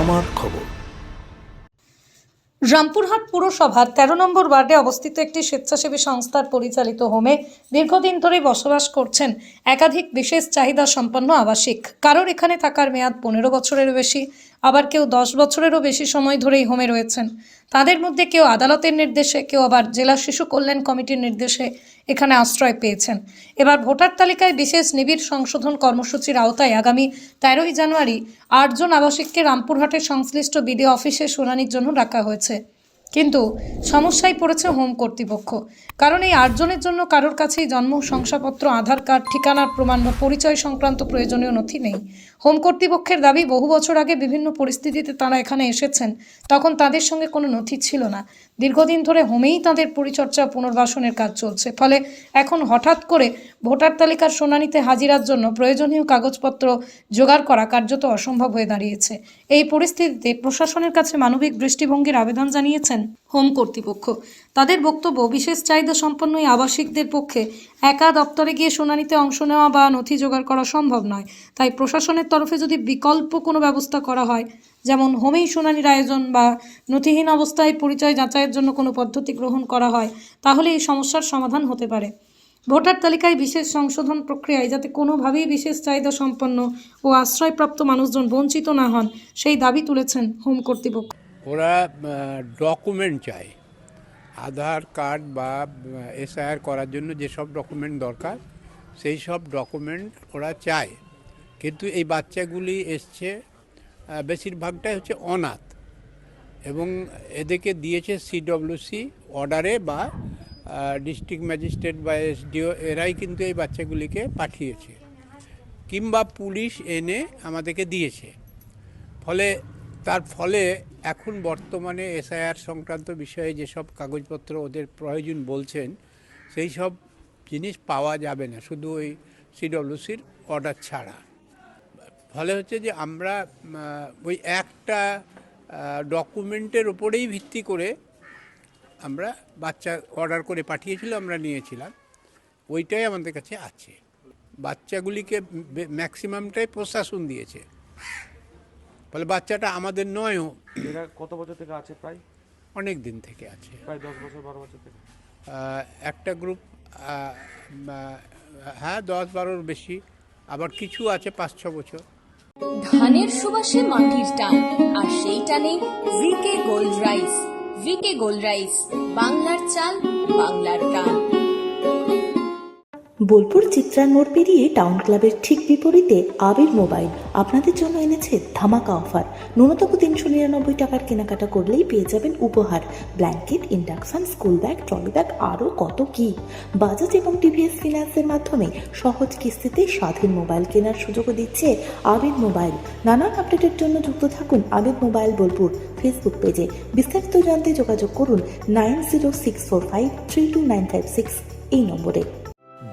আমার খবর। রামপুরহাট পুরসভার তেরো নম্বর ওয়ার্ডে অবস্থিত একটি স্বেচ্ছাসেবী সংস্থার পরিচালিত হোমে দীর্ঘদিন ধরে বসবাস করছেন একাধিক বিশেষ চাহিদা সম্পন্ন আবাসিক। কারোর এখানে থাকার মেয়াদ পনেরো বছরের বেশি আবার কেউ দশ বছরেরও বেশি সময় ধরেই হোমে রয়েছেন। তাদের মধ্যে কেউ আদালতের নির্দেশে, কেউ আবার জেলা শিশু কল্যাণ কমিটির নির্দেশে এখানে আশ্রয় পেয়েছেন। এবার ভোটার তালিকায় বিশেষ নিবিড় সংশোধন কর্মসূচির আওতায় আগামী তেরোই জানুয়ারি আটজন আবাসিককে রামপুরহাটের সংশ্লিষ্ট বিডিও অফিসে শুনানির জন্য রাখা হয়েছে। কিন্তু সমস্যায় পড়েছে হোম কর্তৃপক্ষ, কারণ এই আটজনের জন্য কারোর কাছেই জন্ম, শংসাপত্র, আধার কার্ড, ঠিকানার প্রমাণ বা পরিচয় সংক্রান্ত প্রয়োজনীয় নথি নেই। হোম কর্তৃপক্ষের দাবি বহু বছর আগে বিভিন্ন পরিস্থিতিতে তারা এখানে এসেছেন, তখন তাদের সঙ্গে কোনো নথি ছিল না। দীর্ঘদিন ধরে হোমেই তাদের পরিচর্যা পুনর্বাসনের কাজ চলছে, ফলে এখন হঠাৎ করে ভোটার তালিকার শুনানিতে হাজিরার জন্য প্রয়োজনীয় কাগজপত্র জোগাড় করা কার্যত অসম্ভব হয়ে দাঁড়িয়েছে। এই পরিস্থিতিতে প্রশাসনের কাছে মানবিক দৃষ্টিভঙ্গির আবেদন জানিয়েছেন হোম কর্তৃপক্ষ। তাদের বক্তব্য, বিশেষ চাহিদা সম্পন্ন এই আবাসিকদের পক্ষে একা দপ্তরে গিয়ে শুনানিতে অংশ নেওয়া বা নথি জোগাড় করা সম্ভব নয়। তাই প্রশাসনের তরফে যদি বিকল্প কোনো ব্যবস্থা করা হয়, যেমন হোমেই শুনানির আয়োজন বা নথিহীন অবস্থায় পরিচয় যাচাইয়ের জন্য কোনো পদ্ধতি গ্রহণ করা হয়, তাহলে এই সমস্যার সমাধান হতে পারে। ভোটার তালিকায় বিশেষ সংশোধন প্রক্রিয়ায় যাতে কোনোভাবেই বিশেষ চাহিদা সম্পন্ন ও আশ্রয়প্রাপ্ত মানুষজন বঞ্চিত না হন, সেই দাবি তুলেছেন হোম কর্তৃপক্ষ। ওরা ডকুমেন্ট চায়। আধার কার্ড বা এসআইআর করার জন্য যেসব ডকুমেন্ট দরকার, সেই সব ডকুমেন্ট ওরা চায়। কিন্তু এই বাচ্চাগুলি এসছে বেশিরভাগটাই হচ্ছে অনাথ। এবং এদেরকে দিয়েছে সিডব্লিউসি অর্ডারে বা ডিস্ট্রিক্ট ম্যাজিস্ট্রেট বা এসডিও এরাই কিন্তু এই বাচ্চাগুলিকে পাঠিয়েছে। কিংবা পুলিশ এনে আমাদেরকে দিয়েছে। ফলে তার ফলে এখন বর্তমানে এসআইআর সংক্রান্ত বিষয়ে যেসব কাগজপত্র ওদের প্রয়োজন বলছেন, সেই সব জিনিস পাওয়া যাবে না, শুধু ওই সিডব্লিউসির অর্ডার ছাড়া। ফলে হচ্ছে যে আমরা ওই একটা ডকুমেন্টের ওপরেই ভিত্তি করে আমরা বাচ্চা অর্ডার করে পাঠিয়েছিল, আমরা নিয়েছিলাম। ওইটাই আমাদের কাছে আছে। বাচ্চাগুলিকে ম্যাক্সিমামটাই প্রশাসন দিয়েছে। ফলে বাচ্চাটা আমাদের নয়ও। এরা কত বছর থেকে আছে? প্রায়? অনেক দিন থেকে আছে। প্রায় দশ বছর বারো বছর থেকে। একটা গ্রুপ হ্যাঁ দশ বারোর বেশি। আবার কিছু আছে পাঁচ ছ বছর। ধানের সুবাসে মাটির টান আর সেই টানে VK gold rice VK gold rice বাংলার চাল বাংলার টান বোলপুর চিত্রার মোড় পেরিয়ে টাউন ক্লাবের ঠিক বিপরীতে আবির মোবাইল। আপনাদের জন্য এনেছে ধামাকা অফার। ন্যূনতম তিনশো নিরানব্বই টাকার কেনাকাটা করলেই পেয়ে যাবেন উপহার। Blanket, induction, school bag, trolley bag, আরও কত কি। বাজাজ এবং টিভিএস ফিনান্সের মাধ্যমে সহজ কিস্তিতে স্বাধীন মোবাইল কেনার সুযোগও দিচ্ছে আবির মোবাইল। নানান আপডেটের জন্য যুক্ত থাকুন আবির মোবাইল বোলপুর ফেসবুক পেজে। বিস্তারিত জানতে যোগাযোগ করুন nine zero six four five three two nine five six এই নম্বরে।